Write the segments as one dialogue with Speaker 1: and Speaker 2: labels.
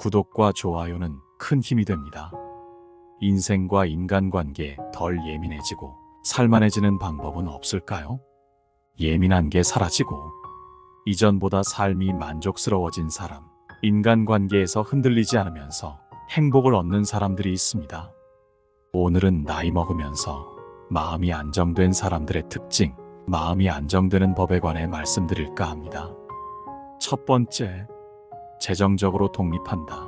Speaker 1: 구독과 좋아요는 큰 힘이 됩니다. 인생과 인간관계에 덜 예민해지고 살만해지는 방법은 없을까요? 예민한 게 사라지고 이전보다 삶이 만족스러워진 사람, 인간관계에서 흔들리지 않으면서 행복을 얻는 사람들이 있습니다. 오늘은 나이 먹으면서 마음이 안정된 사람들의 특징, 마음이 안정되는 법에 관해 말씀드릴까 합니다. 첫 번째, 재정적으로 독립한다.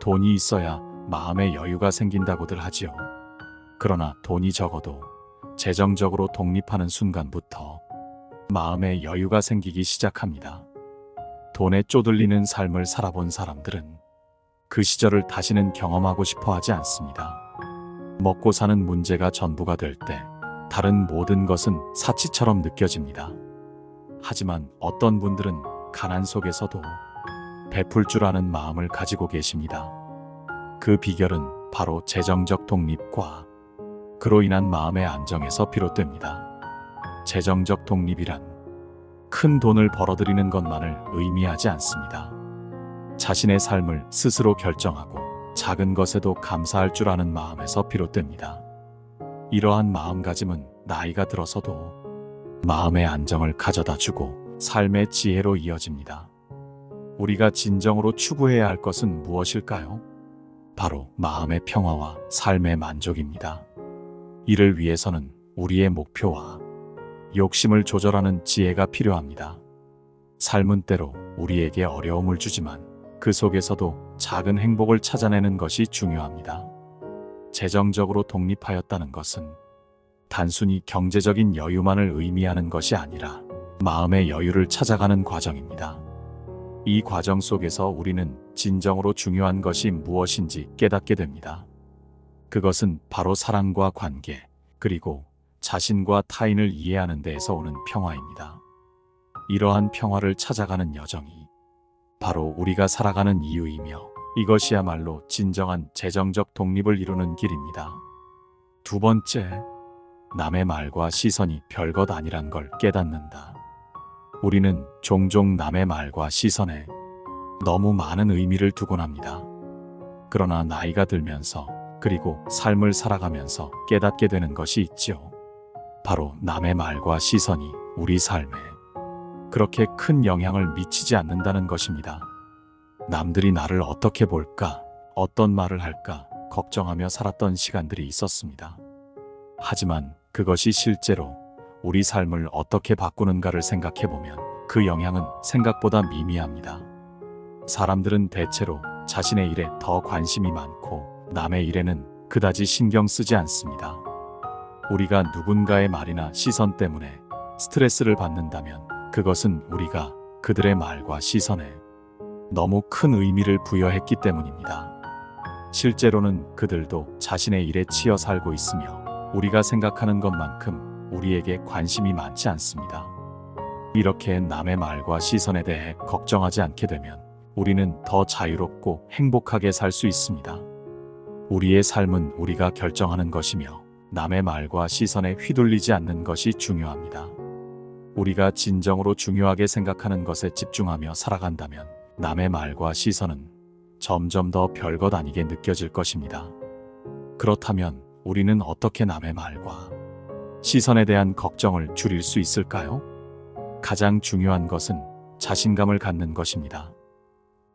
Speaker 1: 돈이 있어야 마음의 여유가 생긴다고들 하지요. 그러나 돈이 적어도 재정적으로 독립하는 순간부터 마음의 여유가 생기기 시작합니다. 돈에 쪼들리는 삶을 살아본 사람들은 그 시절을 다시는 경험하고 싶어 하지 않습니다. 먹고 사는 문제가 전부가 될 때 다른 모든 것은 사치처럼 느껴집니다. 하지만 어떤 분들은 가난 속에서도 베풀 줄 아는 마음을 가지고 계십니다. 그 비결은 바로 재정적 독립과 그로 인한 마음의 안정에서 비롯됩니다. 재정적 독립이란 큰 돈을 벌어들이는 것만을 의미하지 않습니다. 자신의 삶을 스스로 결정하고 작은 것에도 감사할 줄 아는 마음에서 비롯됩니다. 이러한 마음가짐은 나이가 들어서도 마음의 안정을 가져다 주고 삶의 지혜로 이어집니다. 우리가 진정으로 추구해야 할 것은 무엇일까요? 바로 마음의 평화와 삶의 만족입니다. 이를 위해서는 우리의 목표와 욕심을 조절하는 지혜가 필요합니다. 삶은 때로 우리에게 어려움을 주지만 그 속에서도 작은 행복을 찾아내는 것이 중요합니다. 재정적으로 독립하였다는 것은 단순히 경제적인 여유만을 의미하는 것이 아니라 마음의 여유를 찾아가는 과정입니다. 이 과정 속에서 우리는 진정으로 중요한 것이 무엇인지 깨닫게 됩니다. 그것은 바로 사랑과 관계, 그리고 자신과 타인을 이해하는 데에서 오는 평화입니다. 이러한 평화를 찾아가는 여정이 바로 우리가 살아가는 이유이며 이것이야말로 진정한 재정적 독립을 이루는 길입니다. 두 번째, 남의 말과 시선이 별것 아니란 걸 깨닫는다. 우리는 종종 남의 말과 시선에 너무 많은 의미를 두곤 합니다. 그러나 나이가 들면서 그리고 삶을 살아가면서 깨닫게 되는 것이 있지요. 바로 남의 말과 시선이 우리 삶에 그렇게 큰 영향을 미치지 않는다는 것입니다. 남들이 나를 어떻게 볼까, 어떤 말을 할까 걱정하며 살았던 시간들이 있었습니다. 하지만 그것이 실제로 우리 삶을 어떻게 바꾸는가를 생각해 보면 그 영향은 생각보다 미미합니다. 사람들은 대체로 자신의 일에 더 관심이 많고 남의 일에는 그다지 신경 쓰지 않습니다. 우리가 누군가의 말이나 시선 때문에 스트레스를 받는다면 그것은 우리가 그들의 말과 시선에 너무 큰 의미를 부여했기 때문입니다. 실제로는 그들도 자신의 일에 치여 살고 있으며 우리가 생각하는 것만큼 우리에게 관심이 많지 않습니다. 이렇게 남의 말과 시선에 대해 걱정하지 않게 되면 우리는 더 자유롭고 행복하게 살 수 있습니다. 우리의 삶은 우리가 결정하는 것이며 남의 말과 시선에 휘둘리지 않는 것이 중요합니다. 우리가 진정으로 중요하게 생각하는 것에 집중하며 살아간다면 남의 말과 시선은 점점 더 별것 아니게 느껴질 것입니다. 그렇다면 우리는 어떻게 남의 말과 시선에 대한 걱정을 줄일 수 있을까요? 가장 중요한 것은 자신감을 갖는 것입니다.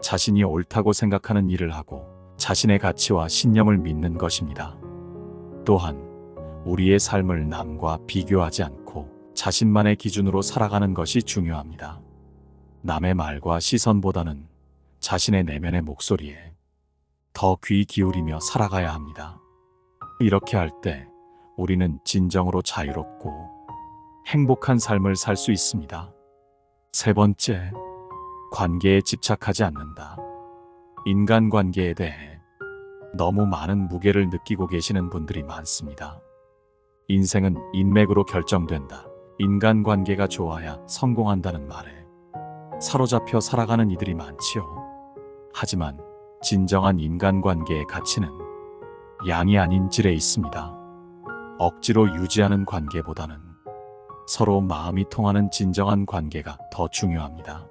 Speaker 1: 자신이 옳다고 생각하는 일을 하고 자신의 가치와 신념을 믿는 것입니다. 또한 우리의 삶을 남과 비교하지 않고 자신만의 기준으로 살아가는 것이 중요합니다. 남의 말과 시선보다는 자신의 내면의 목소리에 더 귀 기울이며 살아가야 합니다. 이렇게 할 때 우리는 진정으로 자유롭고 행복한 삶을 살 수 있습니다. 세 번째, 관계에 집착하지 않는다. 인간관계에 대해 너무 많은 무게를 느끼고 계시는 분들이 많습니다. 인생은 인맥으로 결정된다. 인간관계가 좋아야 성공한다는 말에 사로잡혀 살아가는 이들이 많지요. 하지만 진정한 인간관계의 가치는 양이 아닌 질에 있습니다. 억지로 유지하는 관계보다는 서로 마음이 통하는 진정한 관계가 더 중요합니다.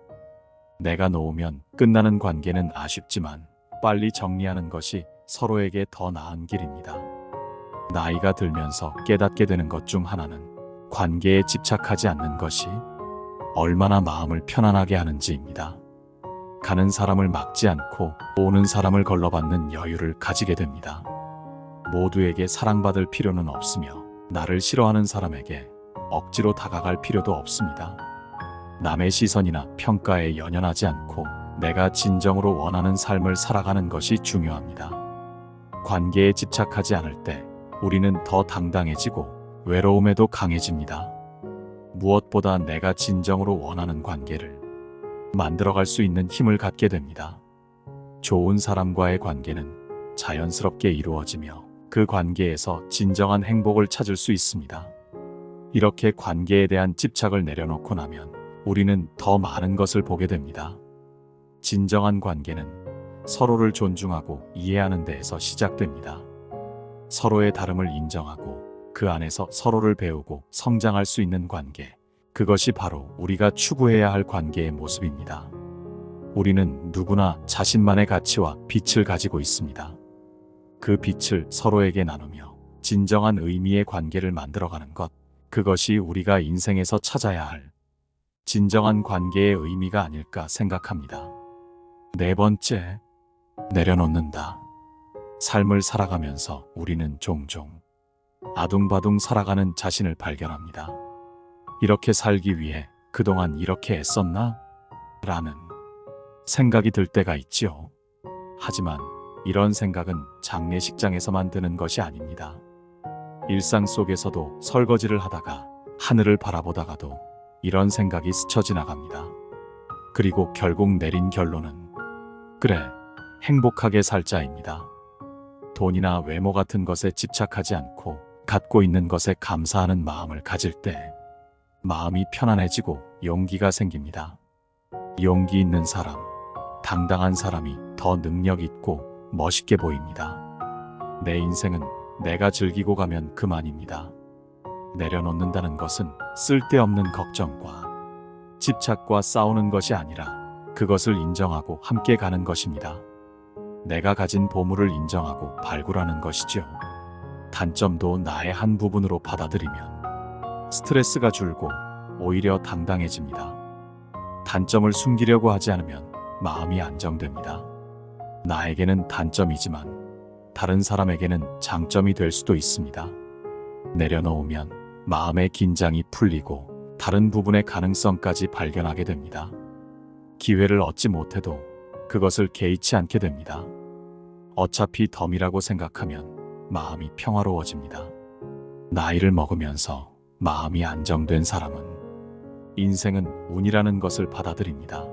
Speaker 1: 내가 놓으면 끝나는 관계는 아쉽지만 빨리 정리하는 것이 서로에게 더 나은 길입니다. 나이가 들면서 깨닫게 되는 것 중 하나는 관계에 집착하지 않는 것이 얼마나 마음을 편안하게 하는지입니다. 가는 사람을 막지 않고 오는 사람을 걸러받는 여유를 가지게 됩니다. 모두에게 사랑받을 필요는 없으며 나를 싫어하는 사람에게 억지로 다가갈 필요도 없습니다. 남의 시선이나 평가에 연연하지 않고 내가 진정으로 원하는 삶을 살아가는 것이 중요합니다. 관계에 집착하지 않을 때 우리는 더 당당해지고 외로움에도 강해집니다. 무엇보다 내가 진정으로 원하는 관계를 만들어갈 수 있는 힘을 갖게 됩니다. 좋은 사람과의 관계는 자연스럽게 이루어지며 그 관계에서 진정한 행복을 찾을 수 있습니다. 이렇게 관계에 대한 집착을 내려놓고 나면 우리는 더 많은 것을 보게 됩니다. 진정한 관계는 서로를 존중하고 이해하는 데에서 시작됩니다. 서로의 다름을 인정하고 그 안에서 서로를 배우고 성장할 수 있는 관계. 그것이 바로 우리가 추구해야 할 관계의 모습입니다. 우리는 누구나 자신만의 가치와 빛을 가지고 있습니다. 그 빛을 서로에게 나누며 진정한 의미의 관계를 만들어가는 것. 그것이 우리가 인생에서 찾아야 할 진정한 관계의 의미가 아닐까 생각합니다. 네 번째, 내려놓는다. 삶을 살아가면서 우리는 종종 아둥바둥 살아가는 자신을 발견합니다. 이렇게 살기 위해 그동안 이렇게 애썼나? 라는 생각이 들 때가 있지요. 하지만 이런 생각은 장례식장에서만 드는 것이 아닙니다. 일상 속에서도 설거지를 하다가 하늘을 바라보다가도 이런 생각이 스쳐 지나갑니다. 그리고 결국 내린 결론은 그래, 행복하게 살자입니다. 돈이나 외모 같은 것에 집착하지 않고 갖고 있는 것에 감사하는 마음을 가질 때 마음이 편안해지고 용기가 생깁니다. 용기 있는 사람, 당당한 사람이 더 능력 있고 멋있게 보입니다. 내 인생은 내가 즐기고 가면 그만입니다. 내려놓는다는 것은 쓸데없는 걱정과 집착과 싸우는 것이 아니라 그것을 인정하고 함께 가는 것입니다. 내가 가진 보물을 인정하고 발굴하는 것이죠. 단점도 나의 한 부분으로 받아들이면 스트레스가 줄고 오히려 당당해집니다. 단점을 숨기려고 하지 않으면 마음이 안정됩니다. 나에게는 단점이지만 다른 사람에게는 장점이 될 수도 있습니다. 내려놓으면 마음의 긴장이 풀리고 다른 부분의 가능성까지 발견하게 됩니다. 기회를 얻지 못해도 그것을 개의치 않게 됩니다. 어차피 덤이라고 생각하면 마음이 평화로워집니다. 나이를 먹으면서 마음이 안정된 사람은 인생은 운이라는 것을 받아들입니다.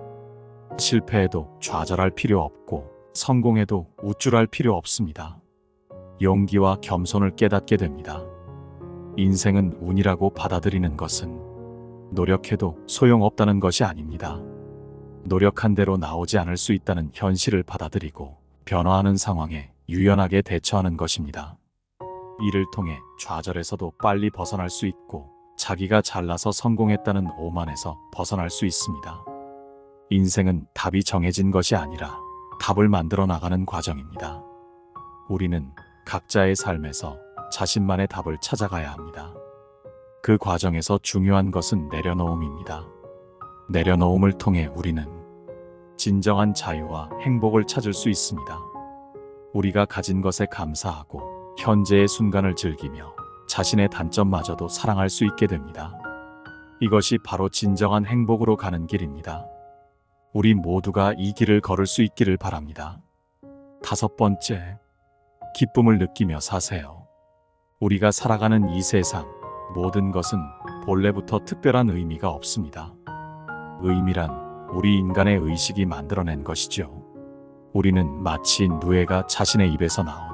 Speaker 1: 실패해도 좌절할 필요 없고 성공해도 우쭐할 필요 없습니다. 용기와 겸손을 깨닫게 됩니다. 인생은 운이라고 받아들이는 것은 노력해도 소용없다는 것이 아닙니다. 노력한 대로 나오지 않을 수 있다는 현실을 받아들이고 변화하는 상황에 유연하게 대처하는 것입니다. 이를 통해 좌절에서도 빨리 벗어날 수 있고 자기가 잘나서 성공했다는 오만에서 벗어날 수 있습니다. 인생은 답이 정해진 것이 아니라 답을 만들어 나가는 과정입니다. 우리는 각자의 삶에서 자신만의 답을 찾아가야 합니다. 그 과정에서 중요한 것은 내려놓음입니다. 내려놓음을 통해 우리는 진정한 자유와 행복을 찾을 수 있습니다. 우리가 가진 것에 감사하고 현재의 순간을 즐기며 자신의 단점마저도 사랑할 수 있게 됩니다. 이것이 바로 진정한 행복으로 가는 길입니다. 우리 모두가 이 길을 걸을 수 있기를 바랍니다. 다섯 번째, 기쁨을 느끼며 사세요. 우리가 살아가는 이 세상, 모든 것은 본래부터 특별한 의미가 없습니다. 의미란 우리 인간의 의식이 만들어낸 것이죠. 우리는 마치 누에가 자신의 입에서 나온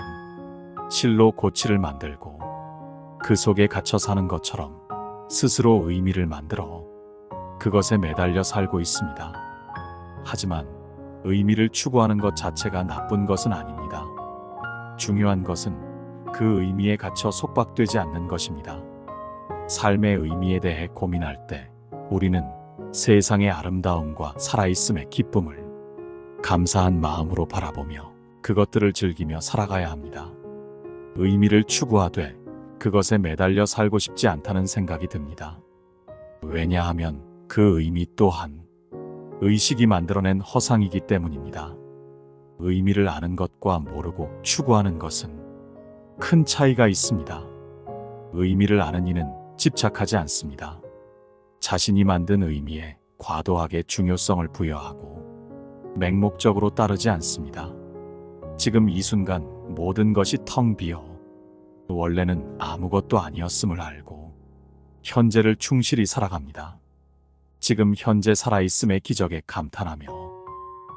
Speaker 1: 실로 고치를 만들고 그 속에 갇혀 사는 것처럼 스스로 의미를 만들어 그것에 매달려 살고 있습니다. 하지만 의미를 추구하는 것 자체가 나쁜 것은 아닙니다. 중요한 것은 그 의미에 갇혀 속박되지 않는 것입니다. 삶의 의미에 대해 고민할 때 우리는 세상의 아름다움과 살아있음의 기쁨을 감사한 마음으로 바라보며 그것들을 즐기며 살아가야 합니다. 의미를 추구하되 그것에 매달려 살고 싶지 않다는 생각이 듭니다. 왜냐하면 그 의미 또한 의식이 만들어낸 허상이기 때문입니다. 의미를 아는 것과 모르고 추구하는 것은 큰 차이가 있습니다. 의미를 아는 이는 집착하지 않습니다. 자신이 만든 의미에 과도하게 중요성을 부여하고 맹목적으로 따르지 않습니다. 지금 이 순간 모든 것이 텅 비어 원래는 아무것도 아니었음을 알고 현재를 충실히 살아갑니다. 지금 현재 살아있음의 기적에 감탄하며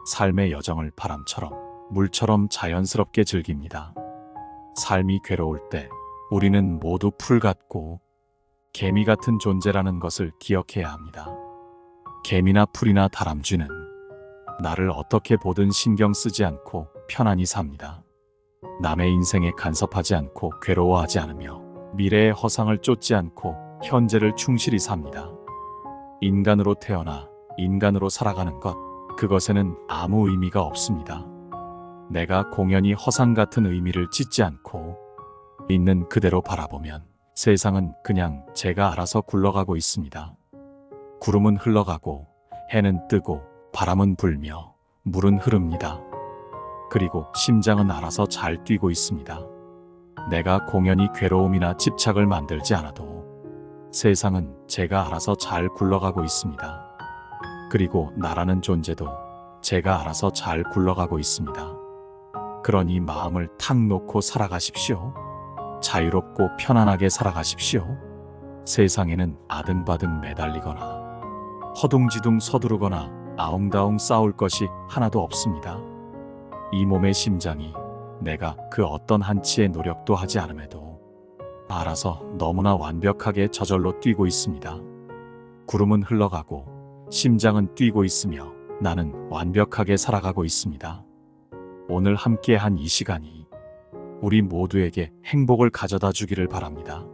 Speaker 1: 삶의 여정을 바람처럼 물처럼 자연스럽게 즐깁니다. 삶이 괴로울 때 우리는 모두 풀 같고 개미 같은 존재라는 것을 기억해야 합니다. 개미나 풀이나 다람쥐는 나를 어떻게 보든 신경 쓰지 않고 편안히 삽니다. 남의 인생에 간섭하지 않고 괴로워하지 않으며 미래의 허상을 쫓지 않고 현재를 충실히 삽니다. 인간으로 태어나 인간으로 살아가는 것, 그것에는 아무 의미가 없습니다. 내가 공연히 허상 같은 의미를 짓지 않고 있는 그대로 바라보면 세상은 그냥 제가 알아서 굴러가고 있습니다. 구름은 흘러가고 해는 뜨고 바람은 불며 물은 흐릅니다. 그리고 심장은 알아서 잘 뛰고 있습니다. 내가 공연히 괴로움이나 집착을 만들지 않아도 세상은 제가 알아서 잘 굴러가고 있습니다. 그리고 나라는 존재도 제가 알아서 잘 굴러가고 있습니다. 그러니 마음을 탁 놓고 살아가십시오. 자유롭고 편안하게 살아가십시오. 세상에는 아등바등 매달리거나 허둥지둥 서두르거나 아웅다웅 싸울 것이 하나도 없습니다. 이 몸의 심장이 내가 그 어떤 한치의 노력도 하지 않음에도 알아서 너무나 완벽하게 저절로 뛰고 있습니다. 구름은 흘러가고 심장은 뛰고 있으며 나는 완벽하게 살아가고 있습니다. 오늘 함께한 이 시간이 우리 모두에게 행복을 가져다 주기를 바랍니다.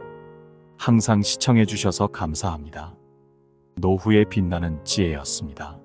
Speaker 1: 항상 시청해 주셔서 감사합니다. 노후에 빛나는 지혜였습니다.